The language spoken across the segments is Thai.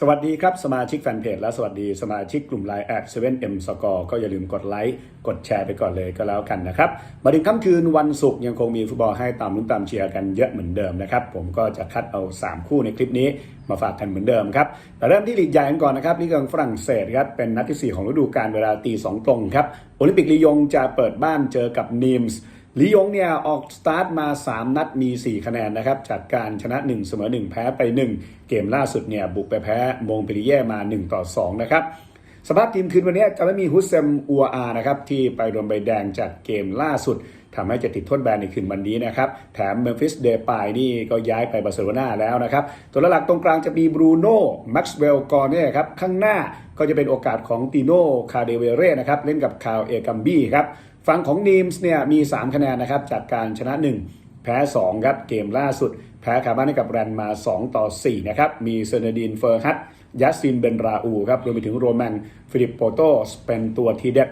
สวัสดีครับ สมาชิกแฟนเพจและสวัสดีสมาชิกกลุ่มไลน์แอด 7M Score ก็อย่าลืมกดไลค์กดแชร์ไปก่อนเลยก็แล้วกันนะครับ มาถึงค่ำคืนวันศุกร์ยังคงมีฟุตบอลให้ตามลุ้นตามเชียร์กันเยอะเหมือนเดิมนะครับ ผมก็จะคัดเอา 3 คู่ในคลิปนี้มาฝากกันเหมือนเดิมครับแต่เริ่มที่ลีกใหญ่กันก่อนนะครับลีกของฝรั่งเศสครับเป็นนัดที่ 4 ของฤดูกาลเวลาตีสองตรงครับโอลิมปิกลียงจะเปิดบ้านเจอกับนีมส์ ลียงเนี่ยออกสตาร์ทมา 3 นัดมี 4 คะแนนนะครับจากการชนะ 1 เสมอ 1 แพ้ไป 1 เกมล่าสุดเนี่ยบุกไปแพ้มงเปริเย่มา 1 ต่อ 2 นะครับสภาพทีมคืนวันนี้จะไม่มีฮุสเซมอัวอานะครับที่ไปโดนใบแดงจากเกมล่าสุดทำให้จะติดโทษแบนในคืนวันนี้นะครับแถมเมมฟิสเดปายนี่ก็ย้ายไปบาร์เซโลนาแล้วนะครับตัวหลักตรงกลางจะมีบรูโน่แม็กซ์เวลกอร์เนี่ยครับข้างหน้าก็จะเป็นโอกาสของติโน่คาเดเวเร่นะครับเล่นกับคาวเอกัมบี้ครับ ฝั่งของนีมส์เนี่ยมี 3 คะแนนนะครับ จากการชนะ 1 แพ้ 2 ครับ เกมล่าสุด แพ้คาบ้านให้กับแรนมา 2 ต่อ 4 นะครับ มีเซเนดินเฟอร์ฮัตยัสซินเบนราอูครับรวมไปถึงโรแมนฟิลิปโปโตสเป็นตัวทีเด็ด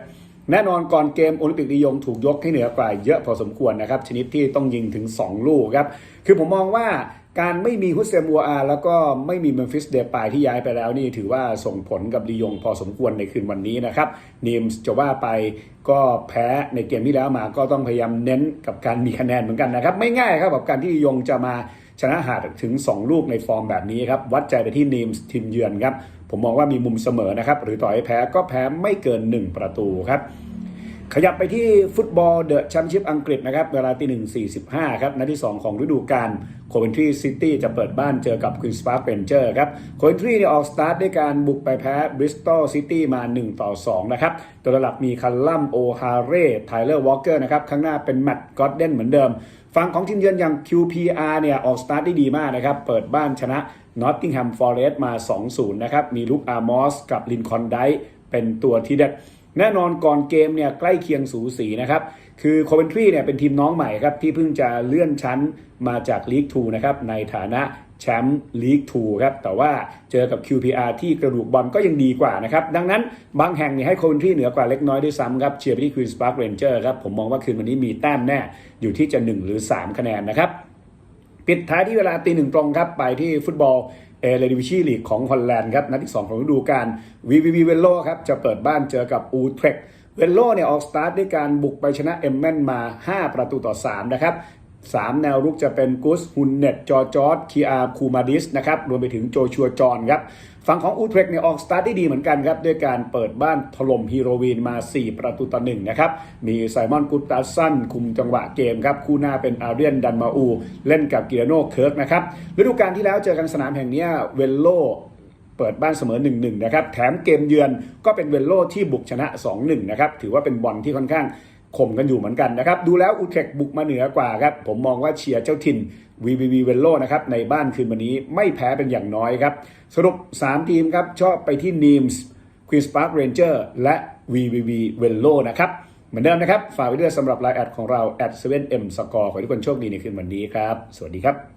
แน่นอนก่อนเกมโอลิมปิกนิยมถูกยกให้เหนือกว่าเยอะพอสมควรนะครับ ชนิดที่ต้องยิงถึง 2 ลูกครับ คือผมมองว่า การไม่มีฮุสเซมัวอาแล้วก็ไม่มีเมมฟิสเดปายที่ย้ายไปแล้วนี่ถือว่าส่งผลกับลียงพอสมควรในคืนวันนี้นะครับนีมส์จะว่าไปก็แพ้ในเกมที่แล้วมาก็ต้องพยายามเน้นกับการมีคะแนนเหมือนกันนะครับ ไม่ง่ายครับกับการที่ลียงจะมาชนะหาดถึง 2 ลูกในฟอร์มแบบนี้ครับ วัดใจไปที่นีมส์ทีมเยือนครับ ผมมองว่ามีมุมเสมอนะครับ หรือต่อให้แพ้ก็แพ้ไม่เกิน 1 ประตูครับ ขยับไปที่ฟุตบอลเดอะแชมเปี้ยนชิพอังกฤษนะครับเวลาตีหนึ่งสี่สิบห้าครับนัดที่ 2 ของฤดูกาลโคเวนทรีซิตี้จะเปิดบ้านเจอกับควีนส์พาร์คเรนเจอร์ครับโคเวนทรีเนี่ยออกสตาร์ทด้วยการบุกไปแพ้บริสตอลซิตี้มา 1 ต่อ 2 นะครับ ตัวหลักมีคัลลัมโอฮาเร่ไทเลอร์วอลเกอร์นะครับ ข้างหน้าเป็นแมตต์กอดเดนเหมือนเดิม ฝั่งของทีมเยือนอย่าง QPR เนี่ยออกสตาร์ทได้ดีมากนะครับ เปิดบ้านชนะนอตติงแฮมฟอร์เรสต์มา 2-0 นะครับ มีลุกอาร์มอสกับลินคอนไดเป็นตัวที่เด็ด แน่นอนก่อนเกมเนี่ยใกล้เคียงสูสีนะครับ คือโคเวนทรีเนี่ยเป็นทีมน้องใหม่ครับ ที่เพิ่งจะเลื่อนชั้นมาจากลีก2นะครับ ในฐานะแชมป์ลีก2ครับ แต่ว่าเจอกับ QPR ที่กระดูกบอลก็ยังดีกว่านะครับ ดังนั้นบางแห่งเนี่ยให้โคเวนทรีเหนือกว่าเล็กน้อยด้วยซ้ำครับเชียร์ไปที่ควีนส์พาร์คเรนเจอร์ครับ ผมมองว่าคืนวันนี้มีแต้มแน่อยู่ที่จะ 1 หรือ 3 คะแนนนะครับปิดท้ายที่เวลาตีหนึ่งตรงครับ ไปที่ฟุตบอล เอเลดิวิชีลีกของฮอลแลนด์ครับนัดที่ 2 ของฤดูกาลวีวีวีเวลโลครับจะเปิดบ้านเจอกับอูเทรกเวลโลเนี่ยออกสตาร์ทด้วยการบุกไปชนะเอมเมนมา 5 ประตูต่อ 3 นะครับ 3 แนวรุกจะเป็นกุสฮุนเนตจอจอร์ดคีอาร์คูมาดิสนะครับรวมไปถึงโจชัวจอนครับฝั่งของอูเทรกเนี่ยออกสตาร์ทได้ดีเหมือนกันครับ ด้วยการเปิดบ้านถล่มฮีโรวีนมา 4 ประตูต่อหนึ่งนะครับ มีไซมอนกุตตาสันคุมจังหวะเกมครับ คู่หน้าเป็นอาเรียนดันมาอู เล่นกับกิอาโนเคิร์กนะครับฤดูกาลที่แล้วเจอกันสนามแห่งนี้เวลโลเปิดบ้านเสมอ 1-1 นะครับ แถมเกมเยือนก็เป็นเวลโลที่บุกชนะ 2-1 นะครับ ถือว่าเป็นบอลที่ค่อนข้าง ข่มกันอยู่เหมือนกันนะครับ ดูแล้วอูเทคบุกมาเหนือกว่าครับ ผมมองว่าเชียร์เจ้าถิ่น VVV เวลโลนะครับ ในบ้านคืนวันนี้ไม่แพ้เป็นอย่างน้อยครับ สรุป 3 ทีมครับ ชอบไปที่นีมส์ควีนส์พาร์คเรนเจอร์และ VVV เวลโลนะครับ เหมือนเดิมนะครับ ฝากไว้ด้วยสำหรับไลน์แอดของเรา at 7m score ขอให้ทุกคนโชคดีในคืนวันนี้ครับ สวัสดีครับ